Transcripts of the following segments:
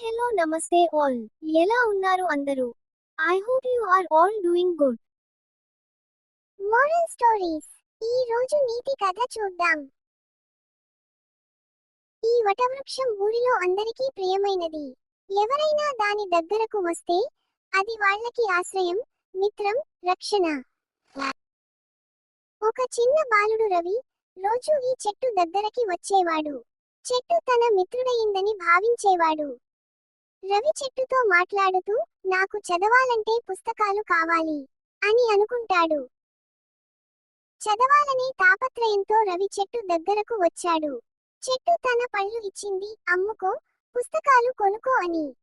Hello నమస్తే all. ఎలా ఉన్నారు అందరూ? I hope you are all doing good moral stories ఈ రోజు నీతి కథ చూద్దాం. ఈ వటవృక్షం ఊరిలో అందరికీ ప్రియమైనది. ఎవరైనా దాని దగ్గరకు వస్తే అది వాళ్ళకి ఆశ్రయం మిత్రం రక్షణ. ఒక చిన్న బాలుడు రవి రోజు ఈ చెట్టు దగ్గరకి వచ్చేవాడు. చెట్టు తన మిత్రుడయిందని భావించేవాడు. రవి చెట్టుతో మాట్లాడుతూ నాకు చదవాలంటే పుస్తకాలు కావాలి అని అనుకుంటాడు. చదవాలనే తాపత్రయంతో రవి చెట్టు దగ్గరకు వచ్చాడు. చెట్టు తన పళ్ళు ఇచ్చింది అమ్ముకో పుస్తకాలు కొనుకో అని.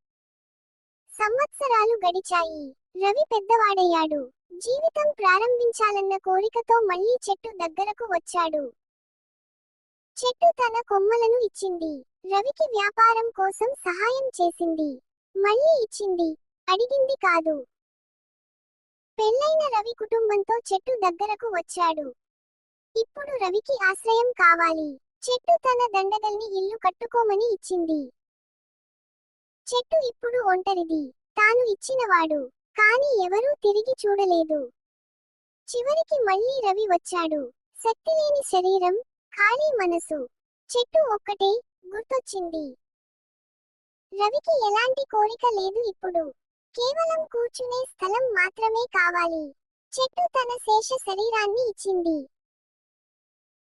సంవత్సరాలు గడిచాయి. రవి పెద్దవాడయ్యాడు. జీవితం ప్రారంభించాలన్న కోరికతో మళ్ళీ చెట్టు దగ్గరకు వచ్చాడు. చెట్టు తన కొమ్మలను ఇచ్చింది. రవికి వ్యాపారం కోసం సహాయం చేసింది. మళ్ళీ ఇచ్చింది. అడిగింది కాదు. పెళ్ళైన రవి కుటుంబంతో చెట్టు దగ్గరకు వచ్చాడు. ఇప్పుడు రవికి ఆశ్రయం కావాలి. చెట్టు తన దండగల్ని ఇల్లు కట్టుకోమని ఇచ్చింది. చెట్టు ఇప్పుడు ఒంటరిది. తాను ఇచ్చినవాడు. కాని ఎవరూ తిరిగి చూడలేదు. చివరికి మళ్ళీ రవి వచ్చాడు. శక్తిలేని శరీరం ఖాళీ మనసు. చెట్టు ఒక్కటే గుర్తొచ్చింది. రవికి ఎలాంటి కోరిక లేదు ఇప్పుడు. కేవలం కూర్చునే స్థలం మాత్రమే కావాలి. చెట్టు తన శేష శరీరాన్ని ఇచ్చింది.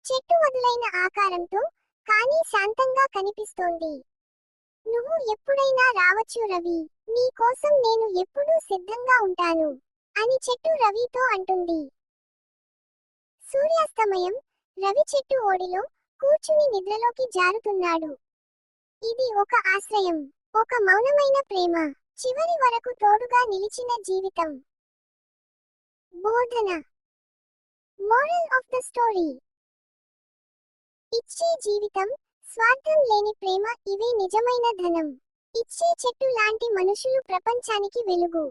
చెట్టు వదులైన ఆకారంతో కానీ శాంతంగా కనిపిస్తోంది. నువ్వు ఎప్పుడైనా రావచ్చు రవి. నీ కోసం నేను ఎప్పుడూ సిద్ధంగా ఉంటాను. అని చెట్టు రవితో అంటుంది. సూర్యాస్తమయం రవి చెట్టు ఓడిలో కూర్చుని నిద్రలోకి జారుతున్నాడు. ఇది ఒక ఆశ్రయం ఒక మౌనమైన ప్రేమ చివరి వరకు తోడుగా నిలిచిన జీవితం. బోధన. Moral of the story. ఇచ్చే జీవితం స్వార్థం లేని ప్రేమ ఇవే నిజమైన ధనం. ఇచ్చే చెట్టు లాంటి మనుషులు ప్రపంచానికి వెలుగు.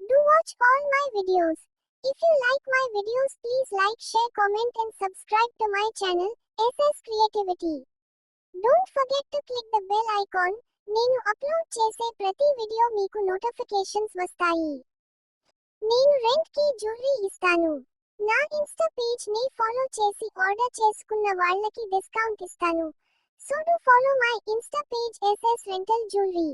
Do watch all my videos if you like my videos, please like share comment and subscribe to my channel SS creativity don't forget to click the bell icon నేను అప్లోడ్ చేసే ప్రతి వీడియో మీకు నోటిఫికేషన్స్ వస్తాయి. నేను రెంట్కి jewellery ఇస్తాను. నా insta పేజ్ని ఫాలో చేసి ఆర్డర్ చేసుకున్న వాళ్ళకి డిస్కౌంట్ ఇస్తాను. So do follow my insta page SS rental jewellery